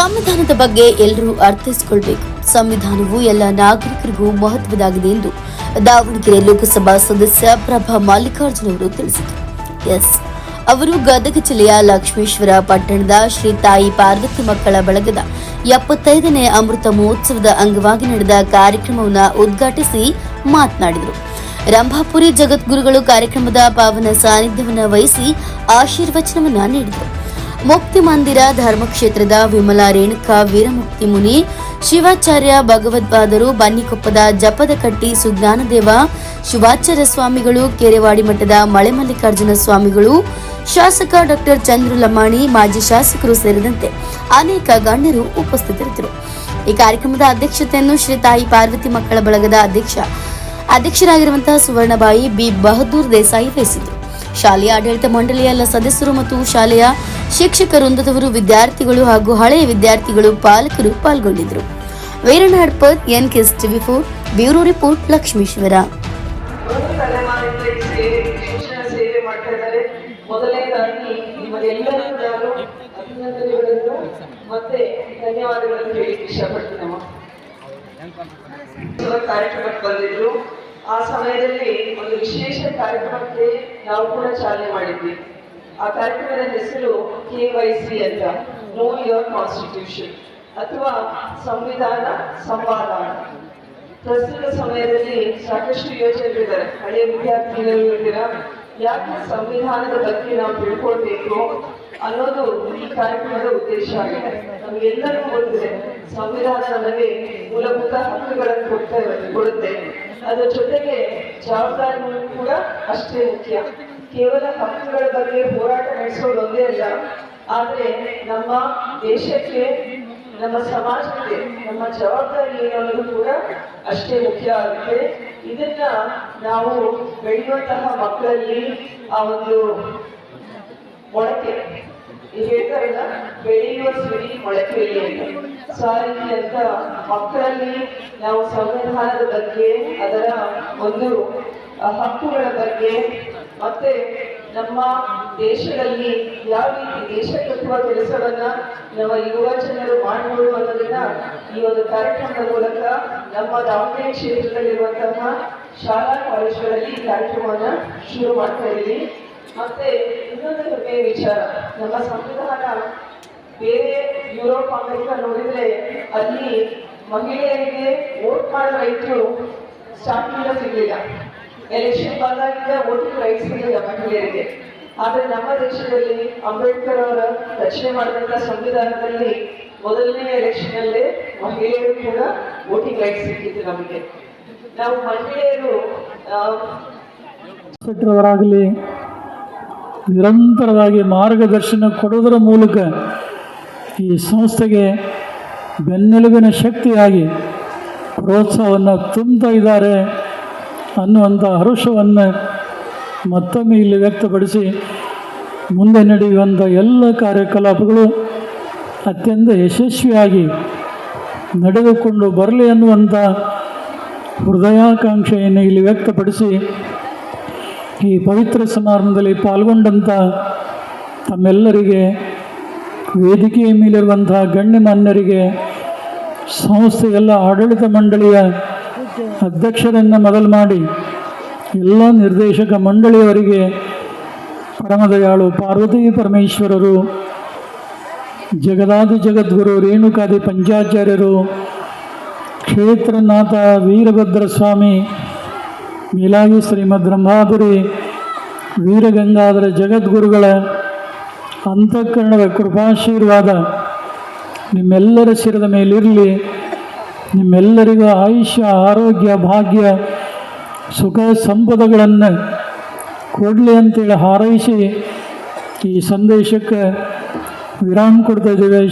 ಸಂವಿಧಾನದ ಬಗ್ಗೆ ಎಲ್ಲರೂ ಅರ್ಥೈಸಿಕೊಳ್ಬೇಕು. ಸಂವಿಧಾನವು ಎಲ್ಲ ನಾಗರಿಕರಿಗೂ ಮಹತ್ವದಾಗಿದೆ ಎಂದು ದಾವಣಗೆರೆ ಲೋಕಸಭಾ ಸದಸ್ಯ ಪ್ರಭಾ ಮಲ್ಲಿಕಾರ್ಜುನ್ ಅವರು ತಿಳಿಸಿದರು. ಎಸ್. ಅವರು ಗದಗ ಜಿಲ್ಲೆಯ ಲಕ್ಷ್ಮೇಶ್ವರ ಪಟ್ಟಣದ ಶ್ರೀ ತಾಯಿ ಪಾರ್ವತಿ ಮಕ್ಕಳ ಬಳಗದ ಎಪ್ಪತ್ತೈದನೇ ಅಮೃತ ಮಹೋತ್ಸವದ ಅಂಗವಾಗಿ ನಡೆದ ಕಾರ್ಯಕ್ರಮವನ್ನು ಉದ್ಘಾಟಿಸಿ ಮಾತನಾಡಿದರು. ರಂಭಾಪುರಿ ಜಗದ್ಗುರುಗಳು ಕಾರ್ಯಕ್ರಮದ ಪಾವನ ಸಾನ್ನಿಧ್ಯವನ್ನು ವಹಿಸಿ ಆಶೀರ್ವಚನವನ್ನು ನೀಡಿದರು. ಮುಕ್ತಿ ಮಂದಿರ ಧರ್ಮಕ್ಷೇತ್ರದ ವಿಮಲಾ ರೇಣುಕಾ ವೀರಮುಕ್ತಿ ಮುನಿ, ಶಿವಾಚಾರ್ಯ ಭಗವದ್ಪಾದರು ಬನ್ನಿಕೊಪ್ಪದ ಜಪದಕಟ್ಟಿ ಸುಜ್ಞಾನದೇವ, ಶಿವಾಚಾರ್ಯ ಸ್ವಾಮಿಗಳು ಕೆರೆವಾಡಿ ಮಠದ ಮಳೆಮಲ್ಲಿಕಾರ್ಜುನ ಸ್ವಾಮಿಗಳು, ಶಾಸಕ ಡಾಕ್ಟರ್ ಚಂದ್ರು ಲಮಾಣಿ ಮಾಜಿ ಶಾಸಕರು ಸೇರಿದಂತೆ ಅನೇಕ ಗಣ್ಯರು ಉಪಸ್ಥಿತರಿದ್ದರು. ಈ ಕಾರ್ಯಕ್ರಮದ ಅಧ್ಯಕ್ಷತೆಯನ್ನು ಶ್ರೀ ತಾಯಿ ಪಾರ್ವತಿ ಮಕ್ಕಳ ಬಳಗದ ಅಧ್ಯಕ್ಷ, ಅಧ್ಯಕ್ಷರಾಗಿರುವಂತಹ ಸುವರ್ಣಬಾಯಿ ಬಿ. ಬಹದ್ದೂರ್ ದೇಸಾಯಿ ವಹಿಸಿದ್ರು ಶಾಲೆಯ ಆಡಳಿತ ಮಂಡಳಿಯ ಎಲ್ಲ ಸದಸ್ಯರು ಮತ್ತು ಶಾಲೆಯ ಶಿಕ್ಷಕ ವೃಂದದವರು ವಿದ್ಯಾರ್ಥಿಗಳು ಹಾಗೂ ಹಳೆಯ ವಿದ್ಯಾರ್ಥಿಗಳು ಪಾಲಕರು ಪಾಲ್ಗೊಂಡಿದ್ದರು. Veeranna Hadpath N KS TV four, bureau report, Lakshmeshwar. ಧನ್ಯವಾದಗಳನ್ನು ಹೇಳಿ ಇಷ್ಟಪಡ್ತೀನಿ ಕಾರ್ಯಕ್ರಮಕ್ಕೆ ಬಂದಿದ್ರು ಆ ಸಮಯದಲ್ಲಿ ಒಂದು ವಿಶೇಷ ಕಾರ್ಯಕ್ರಮಕ್ಕೆ ನಾವು ಕೂಡ ಚಾಲನೆ ಮಾಡಿದ್ವಿ. ಆ ಕಾರ್ಯಕ್ರಮದ ಹೆಸರು ಕೆ ವೈ ಸಿ ಅಂತ ನೋ ಯುವರ್ ಕಾನ್ಸ್ಟಿಟ್ಯೂಷನ್ ಅಥವಾ ಸಂವಿಧಾನ ಸಂವಾದ. ಪ್ರಸ್ತುತ ಸಮಯದಲ್ಲಿ ಸಾಕಷ್ಟು ಯೋಚನೆಗಳಿದ್ದಾರೆ. ಹಳೆಯ ವಿದ್ಯಾರ್ಥಿಗಳು ಇದ್ದೀರಾ ಯಾಕೆ ಸಂವಿಧಾನದ ಬಗ್ಗೆ ನಾವು ತಿಳ್ಕೊಳ್ಬೇಕು ಅನ್ನೋದು ಈ ಕಾರ್ಯಕ್ರಮದ ಉದ್ದೇಶ ಆಗಿದೆ. ನಮಗೆಲ್ಲರಿಗೂ ಗೊತ್ತಿದೆ ಸಂವಿಧಾನ ನಮಗೆ ಮೂಲಭೂತ ಹಕ್ಕುಗಳನ್ನು ಕೊಡ್ತಾ ಕೊಡುತ್ತೆ. ಅದರ ಜೊತೆಗೆ ಜವಾಬ್ದಾರಿಗಳು ಕೂಡ ಅಷ್ಟೇ ಮುಖ್ಯ. ಕೇವಲ ಹಕ್ಕುಗಳ ಬಗ್ಗೆ ಹೋರಾಟ ನಡೆಸೋದು ಒಂದೇ ಅಲ್ಲ, ಆದರೆ ನಮ್ಮ ದೇಶಕ್ಕೆ, ನಮ್ಮ ಸಮಾಜಕ್ಕೆ, ನಮ್ಮ ಜವಾಬ್ದಾರಿ ಏನು ಅನ್ನೋದು ಕೂಡ ಅಷ್ಟೇ ಮುಖ್ಯ ಆಗುತ್ತೆ. ಇದನ್ನ ನಾವು ಬೆಳೆಯುವಂತಹ ಮಕ್ಕಳಲ್ಲಿ ಆ ಒಂದು ಮೊಳಕೆ ಈಗ ಹೇಳ್ತಾರಲ್ಲ ಬೆಳೆಯುವ ಸಿರಿ ಮೊಳಕೆಯಲ್ಲಿ ಅಂತ. ಸೊ ಆ ರೀತಿಯಂತ ಮಕ್ಕಳಲ್ಲಿ ನಾವು ಸಂವಿಧಾನದ ಬಗ್ಗೆ, ಅದರ ಒಂದು ಹಕ್ಕುಗಳ ಬಗ್ಗೆ, ಮತ್ತೆ ನಮ್ಮ ದೇಶದಲ್ಲಿ ಯಾವ ರೀತಿ ದೇಶ ಕಟ್ಟುವ ಕೆಲಸವನ್ನ ನಮ್ಮ ಯುವ ಜನರು ಮಾಡಬಹುದು ಅನ್ನೋದನ್ನ ಈ ಒಂದು ಕಾರ್ಯಕ್ರಮದ ಮೂಲಕ ನಮ್ಮ ದಾವಣಗೆರೆ ಕ್ಷೇತ್ರದಲ್ಲಿರುವಂತಹ ಶಾಲಾ ಕಾಲೇಜುಗಳಲ್ಲಿ ಕಾರ್ಯಕ್ರಮವನ್ನ ಶುರು ಮಾಡ್ತಾ ಇದ್ದೀವಿ ಮತ್ತೆ ಇನ್ನೊಂದು ಹೆಮ್ಮೆಯ ವಿಚಾರ. ನಮ್ಮ ಸಂವಿಧಾನ ಬೇರೆ ಯುರೋಪ್, ಅಮೆರಿಕ ನೋಡಿದ್ರೆ ಅಲ್ಲಿ ಮಹಿಳೆಯರಿಗೆ ವೋಟ್ ಮಾಡೋ ರೈತರು ಸ್ಟಾರ್ಟಿಂಗ್ ಸಿಗಲಿಲ್ಲ. ಎಲೆಕ್ಷನ್ ಬಂದಾಗಿಂದ ವೋಟಿಂಗ್ ರೈಟ್ ಸಿಗಲಿಲ್ಲ ಮಹಿಳೆಯರಿಗೆ. ಆದ್ರೆ ನಮ್ಮ ದೇಶದಲ್ಲಿ ಅಂಬೇಡ್ಕರ್ ಅವರ ರಚನೆ ಮಾಡಿದಂತ ಸಂವಿಧಾನದಲ್ಲಿ ಮೊದಲನೇ ಎಲೆಕ್ಷನ್ ಅಲ್ಲೇ ಮಹಿಳೆಯರು ಕೂಡ ವೋಟಿಂಗ್ ರೈಟ್ ಸಿಕ್ಕಿತ್ತು ನಮಗೆ. ನಾವು ಮಹಿಳೆಯರು ನಿರಂತರವಾಗಿ ಮಾರ್ಗದರ್ಶನ ಕೊಡೋದರ ಮೂಲಕ ಈ ಸಂಸ್ಥೆಗೆ ಬೆನ್ನೆಲುಬಿನ ಶಕ್ತಿಯಾಗಿ ಪ್ರೋತ್ಸಾಹವನ್ನು ತುಂಬ್ತಾ ಇದ್ದಾರೆ ಅನ್ನುವಂಥ ಹರುಷವನ್ನು ಮತ್ತೊಮ್ಮೆ ಇಲ್ಲಿ ವ್ಯಕ್ತಪಡಿಸಿ ಮುಂದೆ ನಡೆಯುವಂಥ ಎಲ್ಲ ಕಾರ್ಯಕಲಾಪಗಳು ಅತ್ಯಂತ ಯಶಸ್ವಿಯಾಗಿ ನಡೆದುಕೊಂಡು ಬರಲಿ ಅನ್ನುವಂಥ ಹೃದಯಾಕಾಂಕ್ಷೆಯನ್ನು ಇಲ್ಲಿ ವ್ಯಕ್ತಪಡಿಸಿ ಈ ಪವಿತ್ರ ಸಮಾರಂಭದಲ್ಲಿ ಪಾಲ್ಗೊಂಡಂಥ ತಮ್ಮೆಲ್ಲರಿಗೆ, ವೇದಿಕೆಯ ಮೇಲಿರುವಂತಹ ಗಣ್ಯಮಾನ್ಯರಿಗೆ, ಸಂಸ್ಥೆಯೆಲ್ಲ ಆಡಳಿತ ಮಂಡಳಿಯ ಅಧ್ಯಕ್ಷರನ್ನು ಮೊದಲು ಮಾಡಿ, ಎಲ್ಲ ನಿರ್ದೇಶಕ ಮಂಡಳಿಯವರಿಗೆ ಪರಮದಯಾಳು ಪಾರ್ವತಿ ಪರಮೇಶ್ವರರು, ಜಗದಾದಿ ಜಗದ್ಗುರು ರೇಣುಕಾದಿ ಪಂಚಾಚಾರ್ಯರು, ಕ್ಷೇತ್ರನಾಥ ವೀರಭದ್ರ ಸ್ವಾಮಿ ಮೇಲಾಗಿ ಶ್ರೀಮದ್ ಬ್ರಹ್ಮಾಪುರಿ ವೀರಗಂಗಾಧರ ಜಗದ್ಗುರುಗಳ ಅಂತಃಕರಣದ ಕೃಪಾಶೀರ್ವಾದ ನಿಮ್ಮೆಲ್ಲರ ಶಿರದ ಮೇಲಿರಲಿ, ನಿಮ್ಮೆಲ್ಲರಿಗೂ ಆಯುಷ್ಯ, ಆರೋಗ್ಯ, ಭಾಗ್ಯ, ಸುಖ ಸಂಪದಗಳನ್ನು ಕೊಡಲಿ ಅಂತೇಳಿ ಹಾರೈಸಿ ಈ ಸಂದೇಶಕ್ಕೆ ವಿರಾಮ ಕೊಡ್ತಾ ಇದ್ದೇವೆ.